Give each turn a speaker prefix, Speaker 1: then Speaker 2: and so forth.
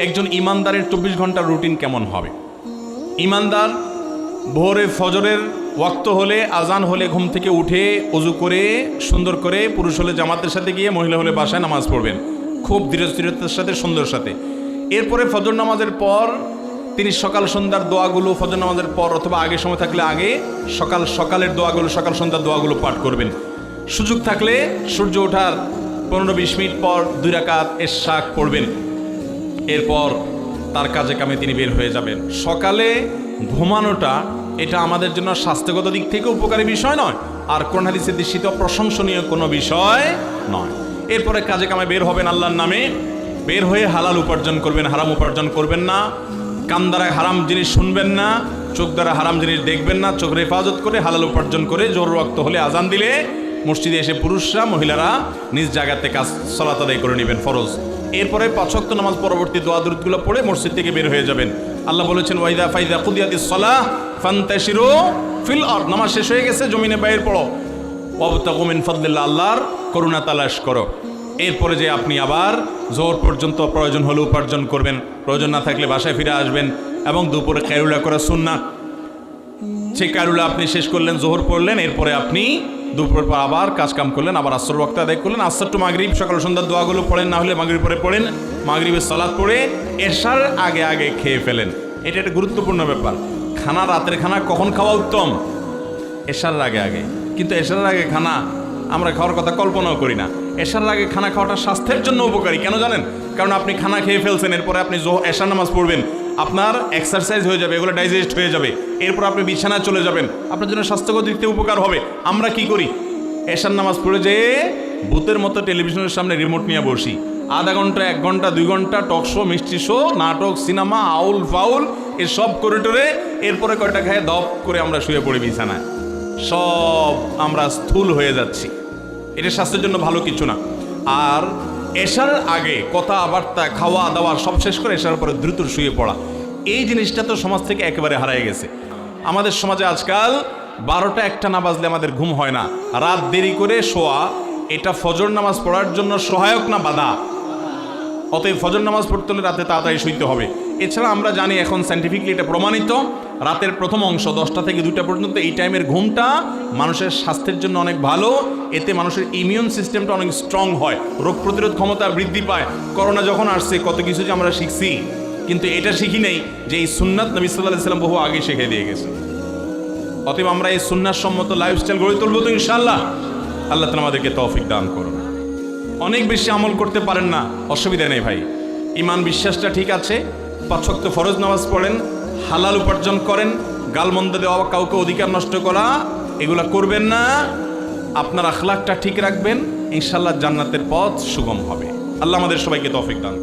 Speaker 1: একজন ইমানদারের চব্বিশ ঘণ্টার রুটিন কেমন হবে? ইমানদার ভোরে ফজরের ওয়াক্ত হলে, আজান হলে, ঘুম থেকে উঠে অজু করে, সুন্দর করে পুরুষ হলে জামাতের সাথে গিয়ে, মহিলা হলে বাসায় নামাজ পড়বেন। খুব ধীরস্থিরতার সাথে, সুন্দর সাথে। এরপরে ফজর নামাজের পর তিনি সকাল সন্ধ্যার দোয়াগুলো, ফজর নামাজের পর অথবা আগে সময় থাকলে আগে সকাল সকালের দোয়াগুলো, সকাল সন্ধ্যার দোয়াগুলো পাঠ করবেন। সুযোগ থাকলে সূর্য ওঠার পনেরো বিশ মিনিট পর দুই রাকাত এশাক পড়বেন। এরপর তার কাজে কামে তিনি বের হয়ে যাবেন। সকালে ঘুমানোটা এটা আমাদের জন্য স্বাস্থ্যগত দিক থেকে উপকারী বিষয় নয়। আর কোন হাদিসের দৃষ্টিতে প্রশংসনীয় কোনো বিষয় নয়। এরপরে কাজে কামে বের হবেন আল্লাহর নামে। বের হয়ে হালাল উপার্জন করবেন, হারাম উপার্জন করবেন না। কান দ্বারা হারাম জিনিস শুনবেন না। চোখ দ্বারা হারাম জিনিস দেখবেন না। চোখ হেফাজত করে হালাল উপার্জন করে জোর রক্ত হলে আজান দিলে মসজিদে এসে পুরুষরা, মহিলারা নিজ জায়গাতে কাজ, সলাত করে নেবেন ফরজ। এরপরে পাঁচক্ত নামাজ পরবর্তী দোয়া দুরুদগুলো পড়ে মসজিদ থেকে বের হয়ে যাবেন। আল্লাহ বলেছেন, ওয়াইদা ফাইদা কুদিয়াতি সলাহ ফান্তাশিরু ফিল আর নামাজ শেষ হয়ে গেছে, জমিনে বাইর পড়ো। ওয়াবতাগু মিন ফাদলিল্লাহ আল্লাহর করুণা তালাশ করো। এরপরে যে আপনি আবার জোর পর্যন্ত প্রয়োজন হলে উপার্জন করবেন, প্রয়োজন না থাকলে বাসায় ফিরে আসবেন এবং দুপুরে ক্যারুলা করা সুন্নাত সেই কারুলা আপনি শেষ করলেন, জোহর পড়লেন, এরপরে আপনি দুপুর পর আবার কাজ কাম করলেন, আবার আসর বক্ত আদায় করলেন। আসর টু মাগরিব, সকাল সন্ধ্যার দোয়াগুলো পড়েন, না হলে মাগরিব পরে পড়েন। মাগরিবের সালাদ পড়ে এশার আগে আগে খেয়ে ফেলেন। এটা একটা গুরুত্বপূর্ণ ব্যাপার। খানা রাতের খানা কখন খাওয়া উত্তম? এশার আগে আগে। কিন্তু এশার আগে খানা আমরা খাওয়ার কথা কল্পনাও করি না। এশার আগে খানা খাওয়াটা স্বাস্থ্যের জন্য উপকারী, কেন জানেন? কারণ আপনি খানা খেয়ে ফেলছেন, এরপরে আপনি জো- এশার নামাজ পড়বেন। আপনার এক্সারসাইজ হয়ে যাবে, এগুলো ডাইজেস্ট হয়ে যাবে। এরপর আপনি বিছানায় চলে যাবেন। আপনার জন্য স্বাস্থ্যগত দিক থেকে উপকার হবে। আমরা কি করি? এশার নামাজ পড়ে যেয়ে ভূতের মতো টেলিভিশনের সামনে রিমোট নিয়ে বসি। আধা ঘণ্টা, এক ঘণ্টা, দুই ঘণ্টা টক শো মিষ্টি শো নাটক সিনেমা আউল ফাউল, এসব করে টোরে এরপরে কয়টা খায়, দপ করে আমরা শুয়ে পড়ি বিছানায়। সব আমরা স্থূল হয়ে যাচ্ছি। এটা স্বাস্থ্যের জন্য ভালো কিছু না। আর এসার আগে কথাবার্তা খাওয়া দাওয়া সব শেষ করে এসার পরে দ্রুত শুয়ে পড়া। এই জিনিসটা তো সমাজ থেকে একেবারে হারায় গেছে। আমাদের সমাজে আজকাল বারোটা একটা না বাজলে আমাদের ঘুম হয় না। রাত দেরি করে শোয়া, এটা ফজর নামাজ পড়ার জন্য সহায়ক না বাধা? অতএব ফজর নামাজ পড়তে হলে রাতে তাড়াতাড়ি শুইতে হবে। এছাড়া আমরা জানি এখন সাইন্টিফিকলি এটা প্রমাণিত, রাতের প্রথম অংশ দশটা থেকে দুইটা পর্যন্ত এই টাইমের ঘুমটা মানুষের স্বাস্থ্যের জন্য অনেক ভালো। এতে মানুষের ইমিউন সিস্টেমটা অনেক স্ট্রং হয়। রোগ প্রতিরোধ ক্ষমতা বৃদ্ধি পায়। করোনা যখন আসছে, কত কিছু যে আমরা শিখছি। কিন্তু এটা শিখি নেই যে এই সুন্নাত নবী সাল্লাহ সাল্লাম বহু আগে শিখে দিয়ে গেছে। অতএব আমরা এই সুন্নার সম্মত লাইফস্টাইল গড়ে তুলবো তো ইনশাল্লাহ আল্লাহ তালা আমাদেরকে তৌফিক দান করুন। অনেক বেশি আমল করতে পারেন না, অসুবিধা নেই ভাই। ইমান বিশ্বাসটা ঠিক আছে পাঁচক্ত ফরজ নামাজ পড়েন, হালাল উপার্জন করেন, গালমন্দ দেওয়া কাউকে অধিকার নষ্ট করা, এগুলা করবেন না। আপনার আখলাকটা ঠিক রাখবেন ইনশাল্লাহ জান্নাতের পথ সুগম হবে। আল্লাহ আমাদের সবাইকে তৌফিক দান।